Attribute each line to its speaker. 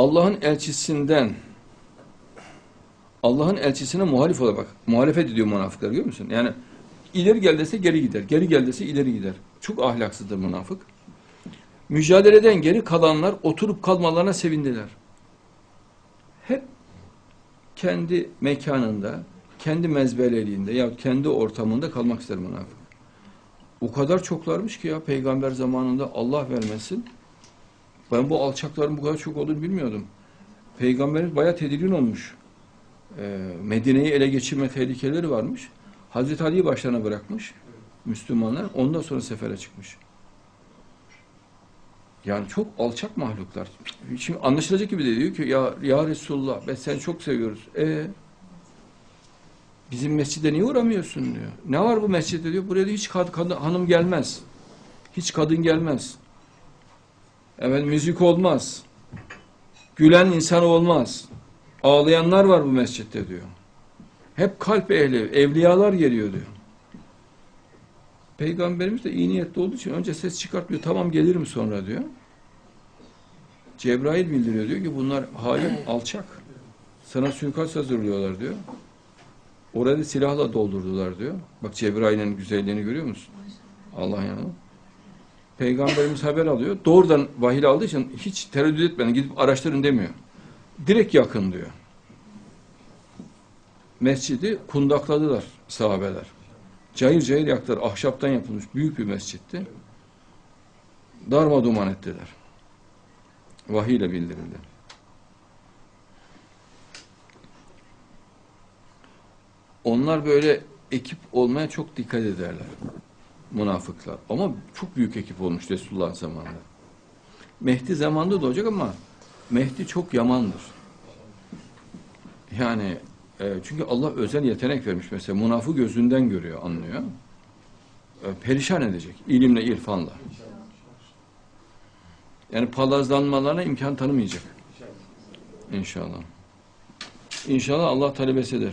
Speaker 1: Allah'ın elçisinden Allah'ın elçisine muhalif olarak. Muhalefet ediyor münafıklar görüyor musun? Yani ileri gel dese geri gider. Geri gel dese ileri gider. Çok ahlaksızdır münafık. Mücadeleden geri kalanlar oturup kalmalarına sevindiler. Hep kendi mekanında, kendi mezbeleliğinde ya kendi ortamında kalmak ister münafık. O kadar çoklarmış ki ya peygamber zamanında Allah vermesin. Ben bu alçakların bu kadar çok olduğunu bilmiyordum. Peygamberimiz bayağı tedirgin olmuş. Ee, Medine'yi ele geçirme tehlikeleri varmış. Hazreti Ali'yi başlarına bırakmış Müslümanlar. Ondan sonra sefere çıkmış. Yani çok alçak mahluklar. Şimdi anlaşılacak gibi de diyor ki ya, ya Resulullah ben seni çok seviyoruz. E bizim mescide niye uğramıyorsun diyor. Ne var bu mescitte diyor. Buraya da hiç kad, kad- hanım gelmez. Hiç kadın gelmez. Evet müzik olmaz. Gülen insan olmaz. Ağlayanlar var bu mescitte diyor. Hep kalp ehli, evliyalar geliyor diyor. Peygamberimiz de iyi niyetli olduğu için önce ses çıkartmıyor. Tamam gelirim sonra diyor. Cebrail bildiriyor diyor ki bunlar halim alçak. Sana suikast hazırlıyorlar diyor. Orada silahla doldurdular diyor. Bak Cebrail'in güzelliğini görüyor musun? Allah yanı. Peygamberimiz haber alıyor. Doğrudan vahiy aldığı için hiç tereddüt etmeden gidip araştırın demiyor. Direkt yakın diyor. Mescidi kundakladılar sahabeler. Cayır cayır yaktılar. Ahşaptan yapılmış büyük bir mescitti. Darma duman ettiler. Vahiy ile bildirildi. Onlar böyle ekip olmaya çok dikkat ederler. Münafıklar. Ama çok büyük ekip olmuş Resulullah zamanında. Mehdi zamanında da olacak ama Mehdi çok yamandır. Yani e, çünkü Allah özel yetenek vermiş mesela. Münafık gözünden görüyor, anlıyor. E, perişan edecek. ilimle, irfanla. Yani palazlanmalarına imkan tanımayacak. İnşallah. İnşallah Allah talebesi eder.